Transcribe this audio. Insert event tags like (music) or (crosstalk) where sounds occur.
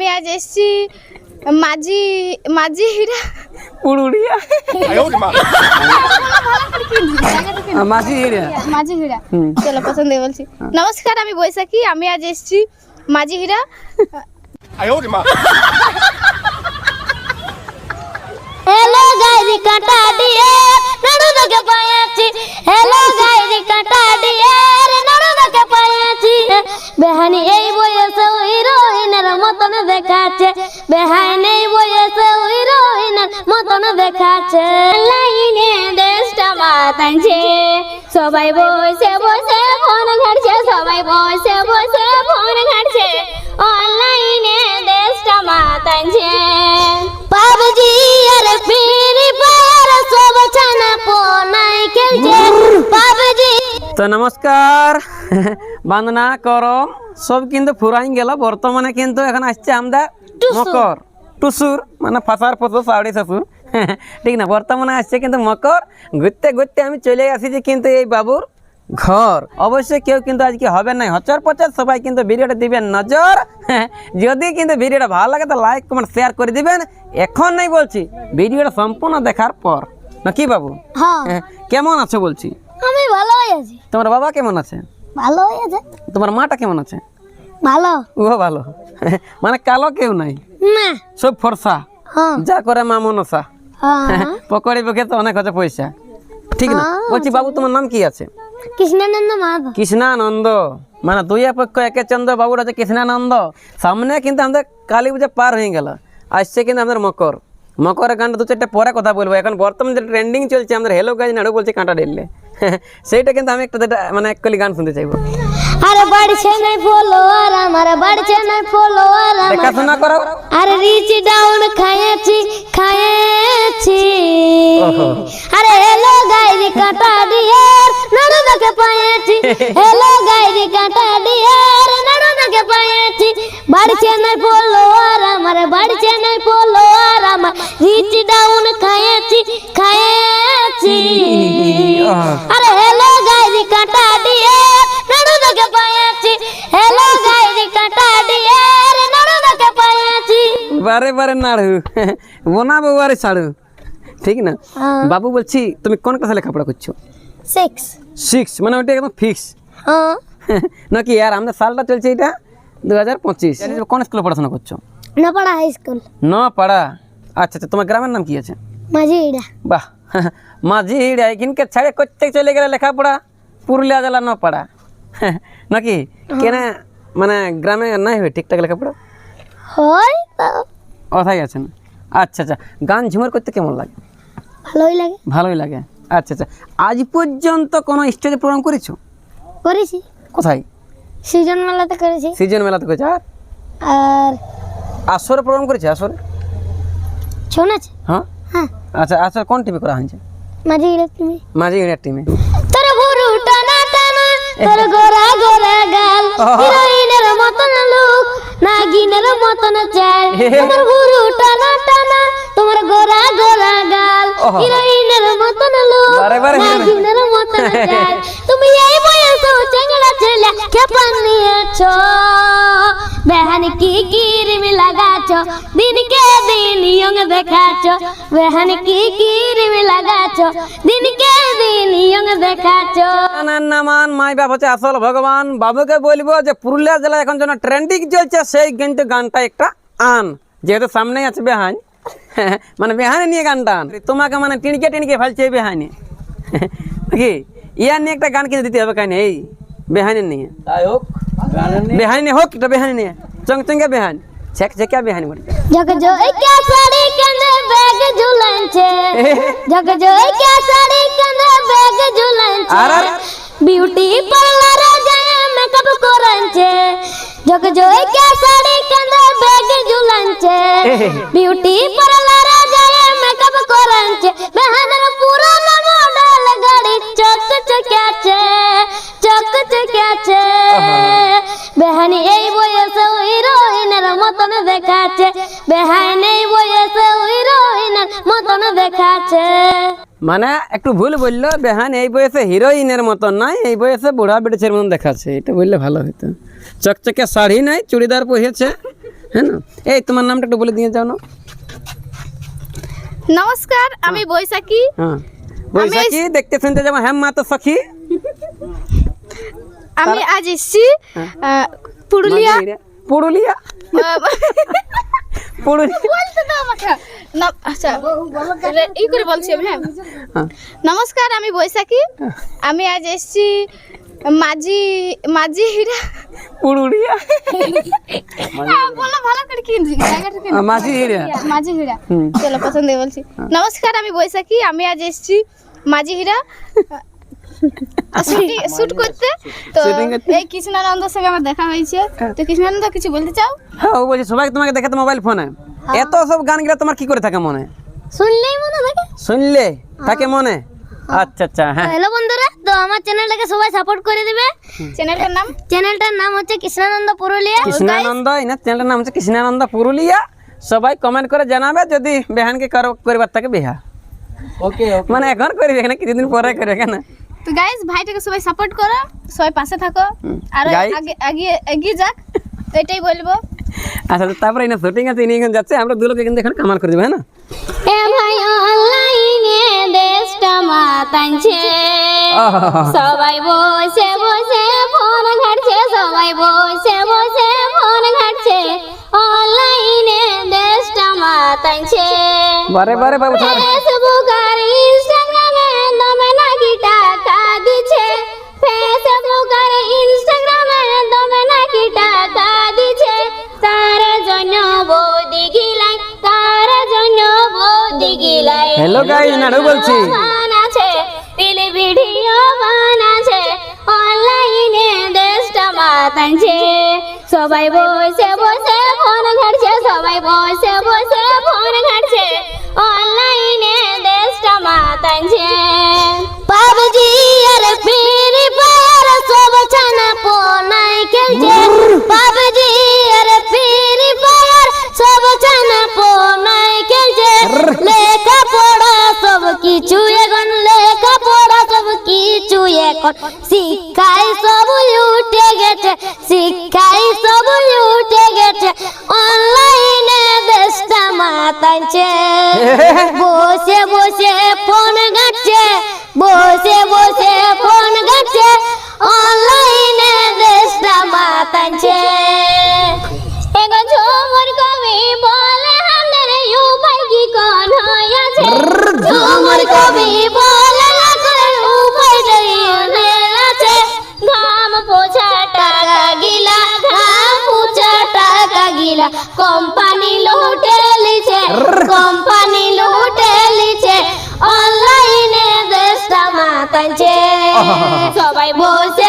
আমি আজ এসেছি মাঝি মাঝি হিরা। মাঝি মাঝি হিরা। চলো বলছি। নমস্কার আমি বৈশাখী আমি আজ এসেছি মাঝি হিরা। হ্যালো গাইরি কাটা দিয়ে নড়ুদকে পায়াছি হ্যালো গাইরি কাটা দিয়ে বেহানি এই বয়সে হিরোইনের মতন দেখাচ্ছে। বেহানি এই বয়সে হিরোইনের মতন দেখাচ্ছে। লাইনে দেশটা মাতাইছে সবাই বসে বসে ফোন ঘাটছে, সবাই বসে বসে তো নমস্কার। বান্দনা করম সব কিন্তু ফুরাই গেল। বর্তমানে কিন্তু এখন আসছে আমরা মকর। টুসুর মানে ফাঁসার ফসল সাউড়ি শ্বশুর। ঠিক না বর্তমানে আসছে কিন্তু মকর। ঘুরতে ঘুরতে আমি চলে আসিছি কিন্তু এই বাবুর ঘর। অবশ্যই কেউ কিন্তু আজকে হবে না। হচর পচর সবাই কিন্তু ভিডিওটা দিবেন নজর। যদি কিন্তু ভিডিওটা ভালো লাগে তো লাইক কমেন্ট শেয়ার করে দিবেন। এখন নাই বলছি ভিডিওটা সম্পূর্ণ দেখার পর। না কি বাবু? হ্যাঁ, কেমন আছো বলছি? আমি ভালো হয়ে আছি। তোমার বাবা কেমন আছে? ভালো হয়ে আছে? তোমার মাটা কেমন আছে? ভালো। ও ভালো। মানে কালো কেউ নাই? না। সব ফর্সা। হ্যাঁ। যা করে মা মনসা। হ্যাঁ। পকড়ি পকে তো অনেক আছে পয়সা। ঠিক না? বলছি বাবু তোমার নাম কি আছে? কৃষ্ণানন্দ মাধব কৃষ্ণানন্দ। মানে দুই পক্ষ একে চন্দ্র বাবুর আছে কৃষ্ণানন্দ। সামনে কিন্তু আমাদের কালী পূজা পার হয়ে গেল। আসছে কিন্তু আমাদের মকর। মকরের গানটা দু চারটে পরে কথা বলব। এখন বর্তমানে যে ট্রেন্ডিং চলছে আমাদের হেলো গাছ নাড়ু বলছে কাঁটা ডেললে সেইটা কিন্তু আমি একটা মানে এক কলি গান শুনতে চাইব। আরে বাড়ছে নাই ফলোয়ার আমার বাড়ছে নাই ফলোয়ার আমার দেখাশোনা করো। আরে রিচ ডাউন খাইছি খাইছি আরে হেলো গাইরি কাটা দিয়ে নড়দকে পাইছি হেলো গাইরি কাটা দিয়ে নড়দকে পাইছি বাড়ছে নাই ফলোয়ার আমার বাড়ছে নাই ফলোয়ার আমার রিচ ডাউন খাইছি খাইছি আরে কাটা দিয়ে গাইরি কাটা দিয়ে পাইছি বারে বারে নাড়ু। বোনাবো বারে ছাড়ু। ঠিক না? বাবু বলছি তুমি কোন ক্লাসে লেখাপড়া করছ? সিক্স সিক্স মানে ওইটা একদম ফিক্স হ্যাঁ (laughs) নাকি আর আমাদের সালটা চলছে এটা দু হাজার পঁচিশ কোন স্কুলে পড়াশোনা করছ? নপাড়া হাই স্কুল ন পাড়া আচ্ছা আচ্ছা তোমার গ্রামের নাম কি আছে? মাঝিরা। বাহ (laughs) মাঝি হিড়া এখানকে ছাড়ে করতে চলে গেলে লেখাপড়া পুরুলিয়া জেলা ন পাড়া। (laughs) নাকি? কেন মানে গ্রামে নাই হবে ঠিকঠাক লেখাপড়া? হয় কথাই আছে না? আচ্ছা আচ্ছা। গান ঝুমার করতে কেমন লাগে? ভালোই লাগে। ভালোই লাগে। আচ্ছা আচ্ছা। আজ পর্যন্ত কোনো স্টেজে প্রোগ্রাম করেছ? করেছি। কোথায়? সৃজন মেলাতে করেছি। সিজন মেলাতে করেছ? আর? আর আসরে প্রোগ্রাম করেছে? আসরে? ছৌ নাচ হ্যাঁ? হ্যাঁ। আচ্ছা আসর কোন টিমে করা হয়েছে? মাঝিরা তুমি মাঝি ইন্ডিয়ার টিমে তোর ভুরু টানা টানা তোর গোরা গোরা গাল। হিরোইনের মতন লুক নাগিনের মতন চাল। তোমার ভুরু টানা টানা তোমার গোরা গোরা গাল। হিরোইনের মতন লুক বারে বারে। নাগিনের মতন চাল। তুমি এই বয়সে চেঙ্গড়া ছেলে খেপান নিয়েছো দিন ইয়ং দেখাছো বেহান কি কিরমি লাগাছো দিনকে দিন ইয়ং দেখাছো নামান মাই বাপ হচ্ছে আসল ভগবান। বাবুকে বলব যে পুরুলিয়া জেলায় এখন যেন ট্রেন্ডিং চলছে সেই কিন্তু গানটা একটা আন। যেহেতু সামনেই আছে বেহান। (laughs) মানে বেহানে নিয়ে গানটা আন। তোমাকে মানে টিনকে টিনকে ফেলছে বেহানে। (laughs) নাকি? ইয়ার নিয়ে একটা গান কিনে দিতে হবে কাহিনী এই বেহানের নিয়ে। তাই বেহানি নিয়ে হোক এটা বেহানি নিয়ে। চং চঙ্গে বেহান। ছেক ছেকা বেহানি જગ જોઈ કે સાડી કને બેગ ઝુલન છે જગ જોઈ કે સાડી કને બેગ ઝુલન છે બ્યુટી પાર્લર જાય મેકઅપ કરન છે જગ જોઈ કે સાડી કને બેગ ઝુલન છે બ્યુટી પાર્લર જાય મેકઅપ કરન છે બહેન પૂરો મોડલ ગાડી ચોક ચક્યા છે দেখাচ্ছে মানে একটু ভুল বলল বেহান এই বয়সে হিরোইনের মতন নয় এই বয়সে বুড়া বেড়েছের মতন দেখাচ্ছে এটা বললে ভালো হতো চকচকে শাড়ি নাই চুড়িদার পরিয়েছে হ্যাঁ না? এই তোমার নামটা একটু বলে দিয়ে যাও না। নমস্কার আমি বৈশাখী। হ্যাঁ। বৈশাখী দেখতে শুনতে যেমন হ্যাঁ মা তো সখী। আমি আজ এসেছি পুরুলিয়া। পুরুলিয়া? পুরুলিয়া। বলতে দাও আমাকে। না আচ্ছা করে বলছি আমি হ্যাঁ? হ্যাঁ। নমস্কার আমি বৈশাখী। আমি আজ এসেছি মাঝি মাঝি হিরা। হ্যাঁ, বলো ভালো করে কি জায়গাটা মাঝি হিরা। মাঝি হিরা। চলো বলছি। নমস্কার আমি বৈশাখী আমি আজ এসেছি মাঝি হিরা। (laughs) শুট করতে। তো এই কৃষ্ণানন্দর সঙ্গে আমার দেখা হয়েছে। তো কৃষ্ণানন্দ কিছু বলতে চাও? হ্যাঁ ও বলছে সবাই তোমাকে দেখে তো মোবাইল ফোনে। এত সব গান গিলা তোমার কি করে থাকে মনে? শুনলেই মনে থাকে। শুনলে থাকে মনে? আচ্ছা আচ্ছা হ্যাঁ। হ্যালো বন্ধুরা তো আমার চ্যানেলটাকে সবাই সাপোর্ট করে দিবে। চ্যানেলটার নাম? চ্যানেলটার নাম হচ্ছে কৃষ্ণানন্দ পুরুলিয়া। কৃষ্ণানন্দ এনার চ্যানেলের নাম হচ্ছে কৃষ্ণানন্দ পুরুলিয়া। সবাই কমেন্ট করে জানাবে যদি বেহানকে করো করিবার থাকে বিহা। ওকে মানে এখন করবে না কিছুদিন পরে করবে কেন? তো গাইস ভাইটাকে সবাই সাপোর্ট করো সবাই পাশে থাকো। আর Guys- আগে এগিয়ে এগিয়ে যাক। তো এটাই বলব। আচ্ছা তারপরে এনে শুটিং আছে ইনি এখন যাচ্ছে আমরা দু লোকে কিন্তু এখন কামাল করে দেবো হ্যাঁ না? এ ভাই অনলাইনে দেশটা মাতানছে সবাই বসে বসে ফোন ঘাটছে সবাই বসে বসে ফোন ঘাটছে। অনলাইনে দেশটা মাতানছে বারে বারে বাবু ফেসবুক Hello guys, নাড়ু বলছি। বানাছে রিলি ভিডিও বানাছে অনলাইনে দেশটা সবাই বসে বসে ফোন ঘাটছে সবাই বসে বসে এখন শিক্ষাই সব উঠে গেছে শিক্ষাই সব উঠে গেছে। অনলাইনে দেশটা মাতাচ্ছে (laughs) বসে বসে কোম্পানি লুটে লিছে কোম্পানি লুটে লিছে অনলাইনে দেশটা মাতাচ্ছে সবাই বসে